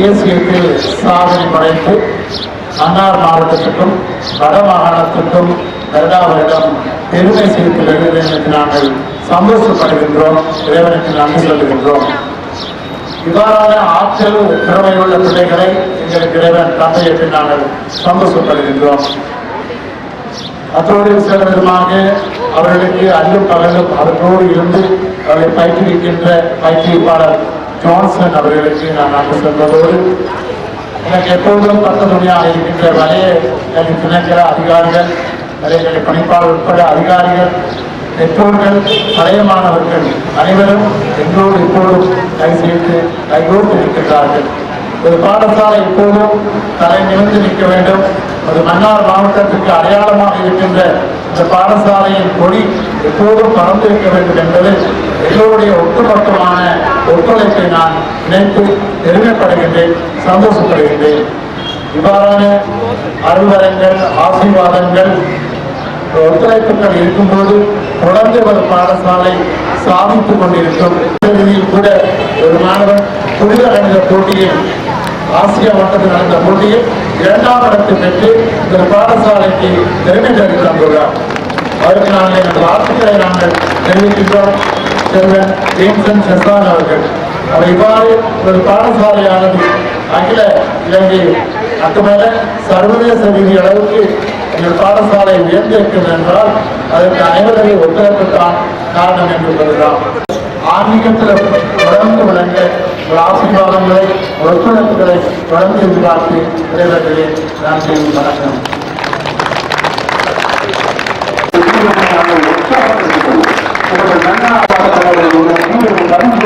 தேசியத்தில் சாதனை படைத்து மன்னார் மாவட்டத்துக்கும் வட மாகாணத்துக்கும் வருடா வருடம் பெருமை சேர்த்து வருவதற்கு நாங்கள் சந்தோஷப்படுகின்றோம். இறைவனுக்கு நன்றி சொல்லுகின்றோம். இவ்வாறான ஆற்றல் திறமையுள்ள பிள்ளைகளை எங்களுக்கு இறைவன் தந்தையிட்டு நாங்கள் சந்தோஷப்படுகின்றோம். அத்தோடு சில விதமாக அவர்களுக்கு அல்லும் பகலும் அவர்களோடு இருந்து அவர்களை பயிற்றுவிக்கின்ற பயிற்றுவிப்பாளர் ஜான்சன் அவர்களுக்கு நான் நன்றி சொல்வதோடு எனக்கு எப்பொழுதும் பக்க இருக்கின்ற வலைய கல்வி திணைக்கிற அதிகாரிகள் வலைய பணிப்பாளர் உட்பட அதிகாரிகள் பெற்றோர்கள் பழைய மாணவர்கள் அனைவரும் எங்களோடு இப்போதும் கை சேர்த்து கைகோர்த்து இருக்கின்றார்கள். ஒரு பாடசாலை இப்போதும் தலை நிமிர்ந்து நிற்க வேண்டும். ஒரு மன்னார் மாவட்டத்திற்கு அடையாளமாக இருக்கின்ற இந்த பாடசாலையின் கொடி எப்போதும் பறந்து இருக்க வேண்டும் என்பது எல்லோருடைய ஒட்டுமொத்தமான ஒத்துழைப்பை நான் நினைத்து பெருமைப்படுகின்றேன் சந்தோஷப்படுகின்றேன். இவ்வாறான அறுவரங்கள் ஆசீர்வாதங்கள் ஒத்துழைப்புகள் இருக்கும்போது தொடர்ந்து ஒரு பாடசாலை சாதித்துக் கொண்டிருக்கும். இறுதியில் கூட ஒரு மாணவன் புனித கணித போட்டியில் ஆசியா மட்டத்தில் நடந்த போட்டியில் இரண்டாம் இடத்தை பெற்று இந்த பாடசாலைக்கு பெருமை தேடி தந்துள்ளார் அவருக்கு நாங்கள் எங்கள் வாழ்த்துக்களை நாங்கள் தெரிவிக்கின்றோம். செல்வன் ஜேம்சன் செசான் அவர்கள். அவர் இவ்வாறு ஒரு பாடசாலையானது அகில இலங்கை மட்டுமல்ல சர்வதேச ரீதி அளவுக்கு எங்கள் பாடசாலை உயர்ந்திருக்கும் என்றால் அதற்கு அனைவரையும் ஒத்துழைப்புத்தான் காரணம் என்று கருதலாம் ஆன்மீகத்தில் தொடர்ந்து விளங்க ஒரு ஆசீர்வாதங்களை ஒத்துழைப்புகளை தொடர்ந்து எதிர்பார்த்து இறைவர்களே நன்றி வணக்கம். பார்த்து